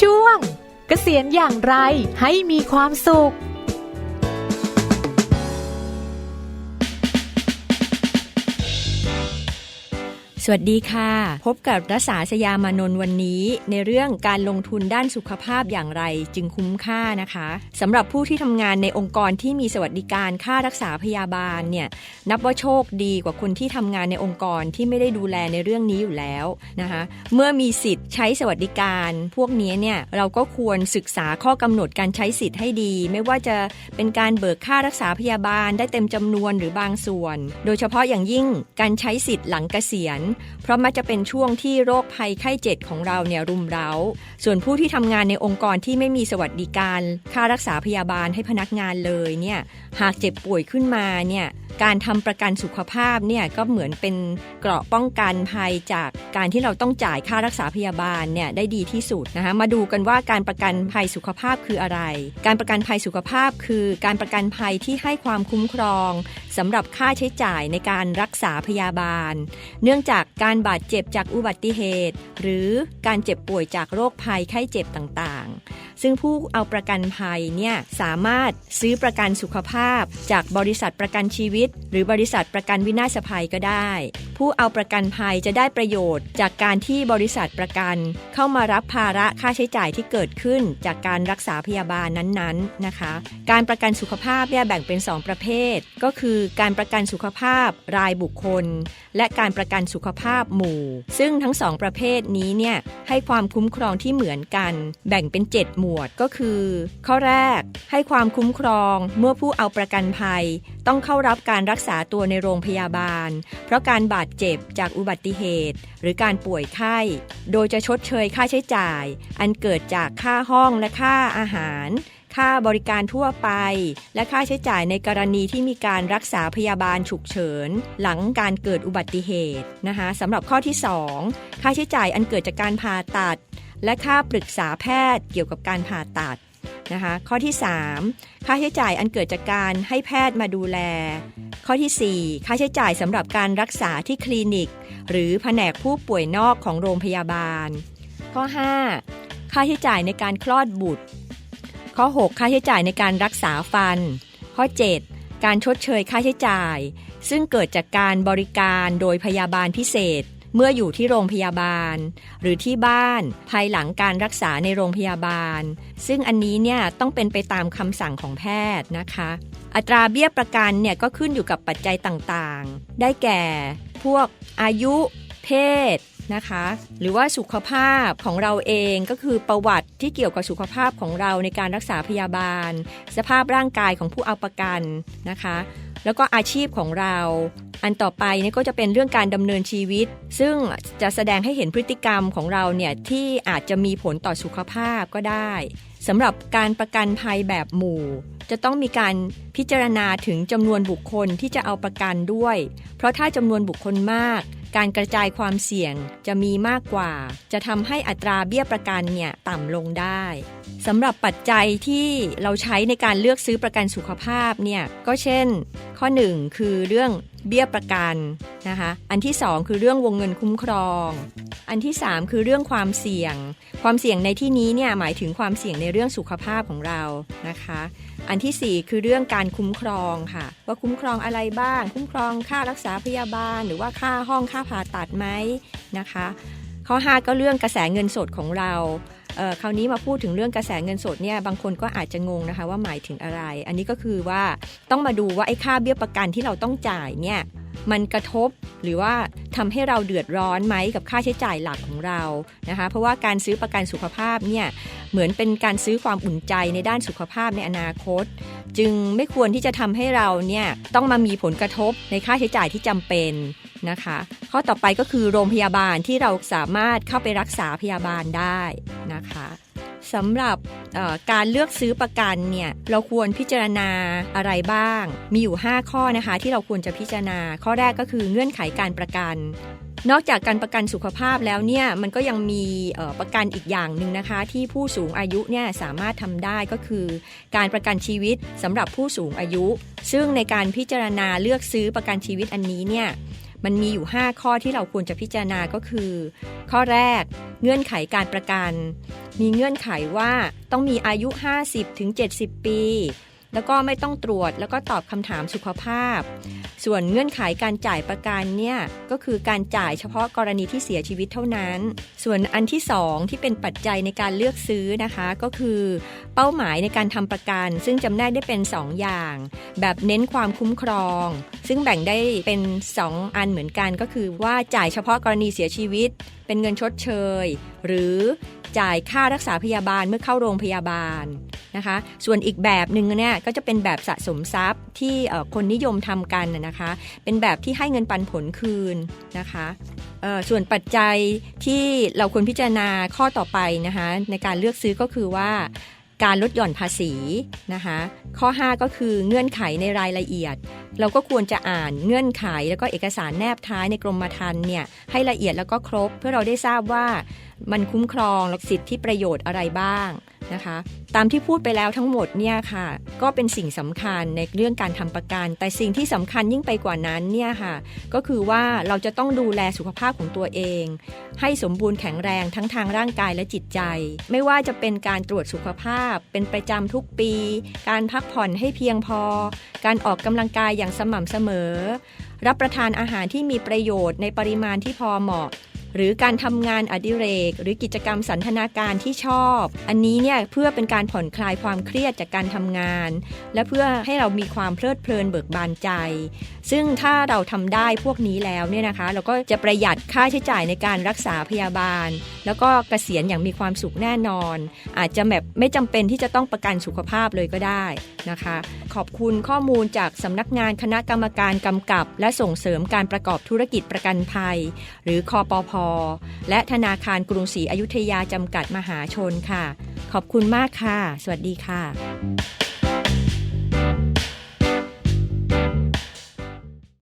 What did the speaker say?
ช่วง เกษียณอย่างไรให้มีความสุข สวัสดีค่ะ พบกับรัศาสยามานนท์วันนี้ ในเรื่องการลงทุนด้านสุขภาพอย่างไรจึงคุ้มค่านะคะสำหรับผู้ที่ทำงานในองค์กรที่มีสวัสดิการค่ารักษาพยาบาลเนี่ยนับว่าโชคดีกว่าคนที่ทำงานในองค์กรที่ไม่ได้ดูแลในเรื่องนี้อยู่แล้วนะคะเมื่อมีสิทธิ์ใช้สวัสดิการ พวกนี้เนี่ยเราก็ควรศึกษาข้อกำหนดการใช้สิทธิ์ให้ดี ไม่ว่าจะเป็นการเบิกค่ารักษาพยาบาล ได้เต็มจำนวนหรือบางส่วน โดยเฉพาะอย่างยิ่งการใช้สิทธิ์หลังเกษียณเพราะมักจะเป็นช่วงที่โรคภัยไข้เจ็บของเราเนี่ยรุมเร้า ส่วนผู้ที่ทำงานในองค์กรที่ไม่มีสวัสดิการ ค่ารักษาพยาบาลให้พนักงานเลยเนี่ยหากเจ็บป่วยขึ้นมาเนี่ย การทำประกันสุขภาพเนี่ยก็เหมือนเป็นเกราะป้องกันภัยจากการที่เราต้องจ่ายค่ารักษาพยาบาลเนี่ยได้ดีที่สุดนะคะมาดูกันว่าการประกันภัยสุขภาพคืออะไร การประกันภัยสุขภาพคือการประกันภัยที่ให้ความคุ้มครองสำหรับค่าใช้จ่ายในการรักษาพยาบาล เนื่องจากการบาดเจ็บจากอุบัติเหตุ หรือการเจ็บป่วยจากโรคภัยไข้เจ็บต่างๆ ซึ่งผู้เอาประกันภัยเนี่ยสามารถซื้อประกันสุขภาพ จากบริษัทประกันชีวิตหรือบริษัทประกันวินาศภัยก็ได้ผู้เอาประกันภัยจะได้ประโยชน์ จากการที่บริษัทประกัน เข้ามารับภาระค่าใช้จ่ายที่เกิดขึ้น จากการรักษาพยาบาลนั้นๆนะคะ การประกันสุขภาพเนี่ยแบ่งเป็น 2 ประเภท ก็คือการประกันสุขภาพรายบุคคล และการประกันสุขภาพหมู่ ซึ่งทั้งสองประเภทนี้เนี่ยให้ความคุ้มครองที่เหมือนกัน แบ่งเป็น 7 หมวดก็คือ ข้อแรกให้ความคุ้มครองเมื่อผู้เอาประกันภัย ต้องเข้ารับการรักษาตัวในโรงพยาบาล เพราะการบาดเจ็บจากอุบัติเหตุ หรือการป่วยไข้ โดยจะชดเชยค่าใช้จ่าย อันเกิดจากค่าห้องและค่าอาหาร ค่าบริการทั่วไป และค่าใช้จ่ายในกรณีที่มีการรักษาพยาบาลฉุกเฉิน หลังการเกิดอุบัติเหตุนะคะสำหรับข้อที่ 2 ค่าใช้จ่ายอันเกิดจากการผ่าตัด และค่าปรึกษาแพทย์เกี่ยวกับการผ่าตัด นะคะข้อที่ 3 ค่าใช้จ่ายอันเกิดจากการให้แพทย์มาดูแล ข้อที่ 4 ค่าใช้จ่ายสำหรับการรักษาที่คลินิก หรือแผนกผู้ป่วยนอกของโรงพยาบาล ข้อ 5 ค่าใช้จ่ายในการคลอดบุตร ข้อ 6 ค่าใช้จ่ายในการรักษาฟัน ข้อ 7 การชดเชยค่าใช้จ่าย ซึ่งเกิดจากการบริการโดยพยาบาลพิเศษ เมื่ออยู่ที่โรงพยาบาล หรือที่บ้านภายหลังการรักษาในโรงพยาบาล ซึ่งอันนี้เนี่ยต้องเป็นไปตามคำสั่งของแพทย์นะคะ อัตราเบี้ยประกันเนี่ยก็ขึ้นอยู่กับปัจจัยต่างๆ ได้แก่ พวกอายุ เพศ นะคะ หรือว่าสุขภาพของเราเองก็คือประวัติที่เกี่ยวกับสุขภาพของเราในการรักษาพยาบาล สภาพร่างกายของผู้เอาประกันนะคะ แล้วก็อาชีพของเรา อันต่อไปนี่ก็จะเป็นเรื่องการดำเนินชีวิต ซึ่งจะแสดงให้เห็นพฤติกรรมของเราเนี่ยที่อาจจะมีผลต่อสุขภาพก็ได้สำหรับการประกันภัยแบบหมู่ จะต้องมีการพิจารณาถึงจำนวนบุคคลที่จะเอาประกันด้วย เพราะถ้าจำนวนบุคคลมาก การกระจายความเสี่ยงจะมีมากกว่า จะทำให้อัตราเบี้ยประกันเนี่ยต่ำลงได้สำหรับปัจจัยที่เราใช้ในการเลือกซื้อประกันสุขภาพเนี่ยก็เช่น ข้อ 1 คือเรื่องเบี้ยประกันนะคะอันที่ 2 คือเรื่องวงเงินคุ้มครอง อันที่ 3 คือเรื่องความเสี่ยง ความเสี่ยงในที่นี้เนี่ยหมายถึงความเสี่ยงในเรื่องสุขภาพของเรานะคะ อันที่ 4 คือเรื่องการคุ้มครองค่ะ ว่าคุ้มครองอะไรบ้าง คุ้มครองค่ารักษาพยาบาล หรือว่าค่าห้องค่าผ่าตัดไหมนะคะ ข้อ 5 ก็เรื่องกระแสเงินสดของเรา คราวนี้มาพูดถึงเรื่องกระแสเงินสดเนี่ยบางคนก็อาจจะงงนะคะว่าหมายถึงอะไร อันนี้ก็คือว่าต้องมาดูว่าไอ้ค่าเบี้ยประกันที่เราต้องจ่ายเนี่ย มันกระทบหรือว่าทำให้เราเดือดร้อนไหมกับค่าใช้จ่ายหลักของเรานะคะ เพราะว่าการซื้อประกันสุขภาพเนี่ยเหมือนเป็นการซื้อความอุ่นใจในด้านสุขภาพในอนาคต จึงไม่ควรที่จะทำให้เราเนี่ยต้องมามีผลกระทบในค่าใช้จ่ายที่จำเป็นนะคะ ข้อต่อไปก็คือโรงพยาบาลที่เราสามารถเข้าไปรักษาพยาบาลได้นะคะ สำหรับการเลือกซื้อประกันเนี่ยเราควรพิจารณาอะไรบ้าง มีอยู่ 5 ข้อนะคะที่เราควรจะพิจารณา ข้อแรกก็คือเงื่อนไขการประกัน นอกจากการประกันสุขภาพแล้วเนี่ยมันก็ยังมีประกันอีกอย่างหนึ่งนะคะ ที่ผู้สูงอายุเนี่ยสามารถทำได้ก็คือ การประกันชีวิตสำหรับผู้สูงอายุ ซึ่งในการพิจารณาเลือกซื้อประกันชีวิตอันนี้เนี่ย มันมีอยู่ 5 ข้อที่เราควรจะพิจารณาก็คือ ข้อแรกเงื่อนไขการประกัน มีเงื่อนไขว่าต้องมีอายุ 50ถึง70 ปี แล้วก็ไม่ต้องตรวจแล้วก็ตอบคำถามสุขภาพ ส่วนเงื่อนไขการจ่ายประกันเนี่ยก็คือการจ่ายเฉพาะกรณีที่เสียชีวิตเท่านั้น ส่วนอันที่สองที่เป็นปัจจัยในการเลือกซื้อนะคะก็คือเป้าหมายในการทำประกัน ซึ่งจำแนกได้เป็น 2 อย่าง แบบเน้นความคุ้มครอง ซึ่งแบ่งได้เป็น 2 อันเหมือนกันก็คือว่าจ่ายเฉพาะกรณีเสียชีวิตเป็นเงินชดเชย หรือจ่ายค่ารักษาพยาบาลเมื่อเข้าโรงพยาบาลนะคะ ส่วนอีกแบบหนึ่งเนี่ยก็จะเป็นแบบสะสมทรัพย์ที่คนนิยมทำกันนะคะ เป็นแบบที่ให้เงินปันผลคืนนะคะส่วนปัจจัยที่เราควรพิจารณาข้อต่อไปนะคะในการเลือกซื้อก็คือว่าการลดหย่อนภาษีนะคะข้อ 5 ก็คือเงื่อนไขในรายละเอียด เราก็ควรจะอ่านเงื่อนไข แล้วก็เอกสารแนบท้ายในกรมธรรม์เนี่ยให้ละเอียดแล้วก็ครบ เพื่อเราได้ทราบว่ามันคุ้มครองและสิทธิประโยชน์อะไรบ้างนะคะ ตามที่พูดไปแล้วทั้งหมดเนี่ยค่ะ ก็เป็นสิ่งสำคัญในเรื่องการทำประกัน แต่สิ่งที่สำคัญยิ่งไปกว่านั้นเนี่ยค่ะ ก็คือว่าเราจะต้องดูแลสุขภาพของตัวเอง ให้สมบูรณ์แข็งแรงทั้งทางร่างกายและจิตใจ ไม่ว่าจะเป็นการตรวจสุขภาพ เป็นประจำทุกปี การพักผ่อนให้เพียงพอ การออกกำลังกายอย่างสม่ำเสมอ รับประทานอาหารที่มีประโยชน์ในปริมาณที่พอเหมาะ หรือการทำงานอดิเรก หรือกิจกรรมสันทนาการที่ชอบ อันนี้เนี่ยเพื่อเป็นการผ่อนคลายความเครียดจากการทำงาน และเพื่อให้เรามีความเพลิดเพลินเบิกบานใจ ซึ่งถ้าเราทำได้พวกนี้แล้วเนี่ยนะคะ เราก็จะประหยัดค่าใช้จ่ายในการรักษาพยาบาล แล้วก็เกษียณอย่างมีความสุขแน่นอน อาจจะแบบไม่จำเป็นที่จะต้องประกันสุขภาพเลยก็ได้นะคะ ขอบคุณข้อมูลจากสำนักงานคณะกรรมการกำกับ และส่งเสริมการประกอบธุรกิจประกันภัย หรือคอปพและธนาคารกรุงศรีอยุธยาจำกัดมหาชนค่ะ ขอบคุณมากค่ะ สวัสดีค่ะ